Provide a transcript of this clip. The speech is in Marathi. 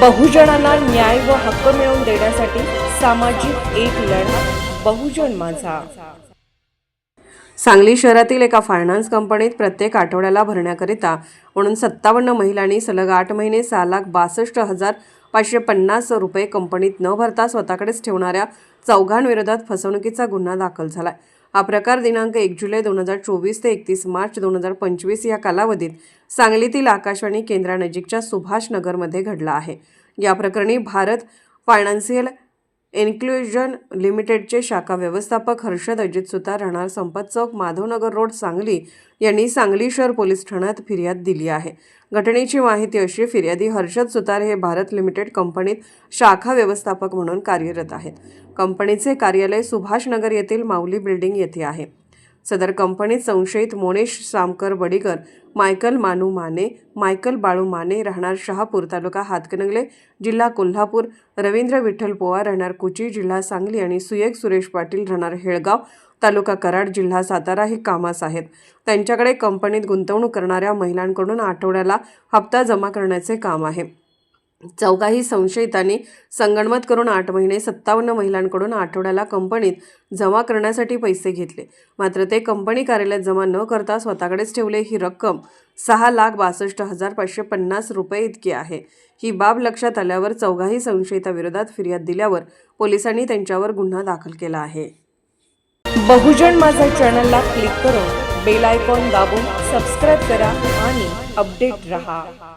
बहुजनांना न्याय व हक्क मिळवून देण्यासाठी सामाजिक एक लढा बहुजन माझा. सांगली शहरातील एका फायनान्स कंपनीत प्रत्येक आठवड्याला भरण्याकरिता म्हणून सत्तावन्न महिलांनी सलग आठ महिने सहा लाख बासष्ट हजार पाचशे पन्नास रुपये कंपनीत न भरता स्वतःकडेच ठेवणाऱ्या चौघांविरोधात फसवणुकीचा गुन्हा दाखल झालाय. हा प्रकार दिनांक एक जुलै दोन हजार चोवीस ते एकतीस मार्च दोन हजार पंचवीस या कालावधीत सांगलीतील आकाशवाणी केंद्रानजीकच्या सुभाष नगरमध्ये घडला आहे. या प्रकरणी भारत फायनान्शियल इन्क्लुजन लिमिटेडचे शाखा व्यवस्थापक हर्षद अजित सुतार राहणार संपत चौक माधवनगर रोड सांगली यांनी सांगली शहर पोलीस ठाण्यात फिर्याद दिली आहे. घटनेची माहिती अशी फिर्यादी हर्षद सुतार हे भारत लिमिटेड कंपनीत शाखा व्यवस्थापक म्हणून कार्यरत आहेत. कंपनीचे कार्यालय सुभाषनगर येथील माऊली बिल्डिंग येथे आहे. सदर कंपनीत संशयित मोनेश सामकर बडीकर मायकल मानू माने मायकल बाळू माने राहणार शहापूर तालुका हातकणंगले जिल्हा कोल्हापूर. रवींद्र विठ्ठल पोवा राहणार कुची जिल्हा सांगली आणि सुयेग सुरेश पाटील राहणार हेळगाव तालुका कराड जिल्हा सातारा हे कामास आहेत. त्यांच्याकडे कंपनीत गुंतवणूक करणाऱ्या महिलांकडून आठवड्याला हप्ता जमा करण्याचे काम आहे. चौघाही संशयितांनी संगणमत करून आठ महिने सत्तावन्न महिलांकडून आठवड्याला कंपनीत जमा करण्यासाठी पैसे घेतले. मात्र ते कंपनी कार्यालयात जमा न करता स्वतःकडेच ठेवले. ही रक्कम सहा लाख बासष्ट हजार पाचशे पन्नास रुपये इतकी आहे. ही बाब लक्षात आल्यावर चौघाही संशयिताविरोधात फिर्याद दिल्यावर पोलिसांनी त्यांच्यावर गुन्हा दाखल केला आहे. बहुजन माझा चॅनलला क्लिक करून बेल आयकॉन दाबून सबस्क्राईब करा आणि अपडेट रहा.